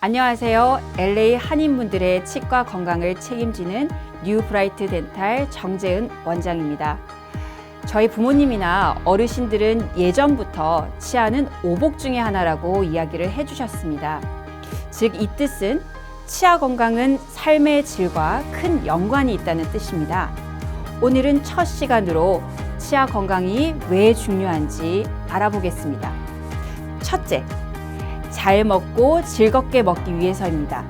안녕하세요. LA 한인분들의 치과 건강을 책임지는 뉴 브라이트 덴탈 정재은 원장입니다. 저희 부모님이나 어르신들은 예전부터 치아는 오복 중의 하나라고 이야기를 해주셨습니다. 즉, 이 뜻은 치아 건강은 삶의 질과 큰 연관이 있다는 뜻입니다. 오늘은 첫 시간으로 치아 건강이 왜 중요한지 알아보겠습니다. 첫째, 잘 먹고 즐겁게 먹기 위해서입니다.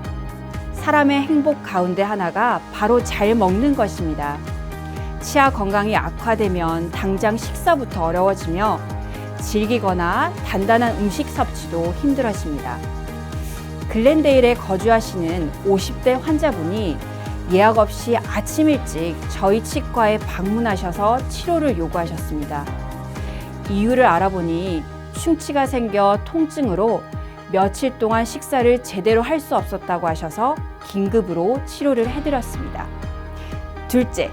사람의 행복 가운데 하나가 바로 잘 먹는 것입니다. 치아 건강이 악화되면 당장 식사부터 어려워지며 질기거나 단단한 음식 섭취도 힘들어집니다. 글렌데일에 거주하시는 50대 환자분이 예약 없이 아침 일찍 저희 치과에 방문하셔서 치료를 요구하셨습니다. 이유를 알아보니 충치가 생겨 통증으로 며칠 동안 식사를 제대로 할 수 없었다고 하셔서 긴급으로 치료를 해드렸습니다. 둘째,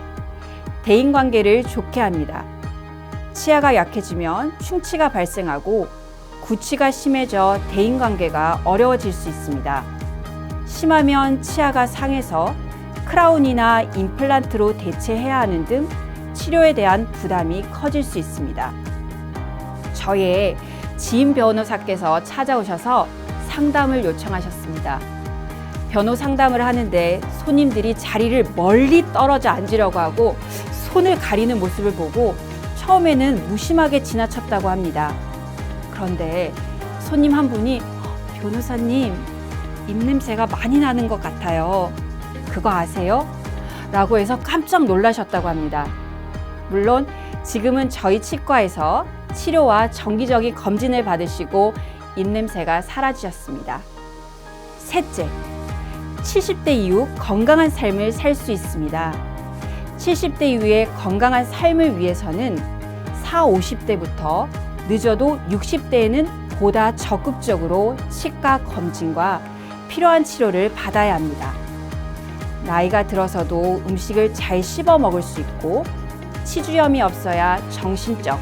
대인 관계를 좋게 합니다. 치아가 약해지면 충치가 발생하고 구취가 심해져 대인 관계가 어려워질 수 있습니다. 심하면 치아가 상해서 크라운이나 임플란트로 대체해야 하는 등 치료에 대한 부담이 커질 수 있습니다. 저의 지인 변호사께서 찾아오셔서 상담을 요청하셨습니다. 변호 상담을 하는데 손님들이 자리를 멀리 떨어져 앉으려고 하고 손을 가리는 모습을 보고 처음에는 무심하게 지나쳤다고 합니다. 그런데 손님 한 분이 변호사님 입냄새가 많이 나는 것 같아요. 그거 아세요? 라고 해서 깜짝 놀라셨다고 합니다. 물론 지금은 저희 치과에서 치료와 정기적인 검진을 받으시고 입냄새가 사라지셨습니다. 셋째, 70대 이후 건강한 삶을 살 수 있습니다. 70대 이후의 건강한 삶을 위해서는 4, 50대부터 늦어도 60대에는 보다 적극적으로 치과 검진과 필요한 치료를 받아야 합니다. 나이가 들어서도 음식을 잘 씹어 먹을 수 있고 치주염이 없어야 정신적,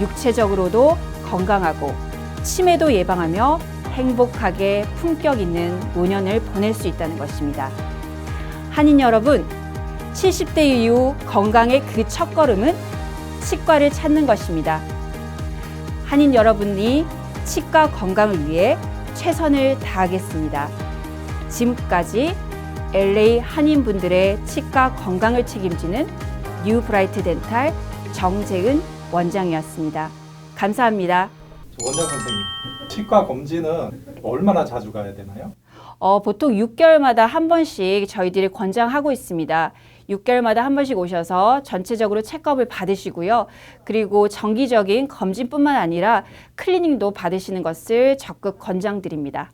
육체적으로도 건강하고 치매도 예방하며 행복하게 품격 있는 노년을 보낼 수 있다는 것입니다. 한인 여러분, 70대 이후 건강의 그 첫걸음은 치과를 찾는 것입니다. 한인 여러분이 치과 건강을 위해 최선을 다하겠습니다. 지금까지 LA 한인분들의 치과 건강을 책임지는 뉴 브라이트 덴탈 정재은 원장이었습니다. 감사합니다. 원장 선생님, 치과 검진은 얼마나 자주 가야 되나요? 어, 보통 6개월마다 한 번씩 저희들이 권장하고 있습니다. 6개월마다 한 번씩 오셔서 전체적으로 체크업을 받으시고요. 그리고 정기적인 검진뿐만 아니라 클리닝도 받으시는 것을 적극 권장드립니다.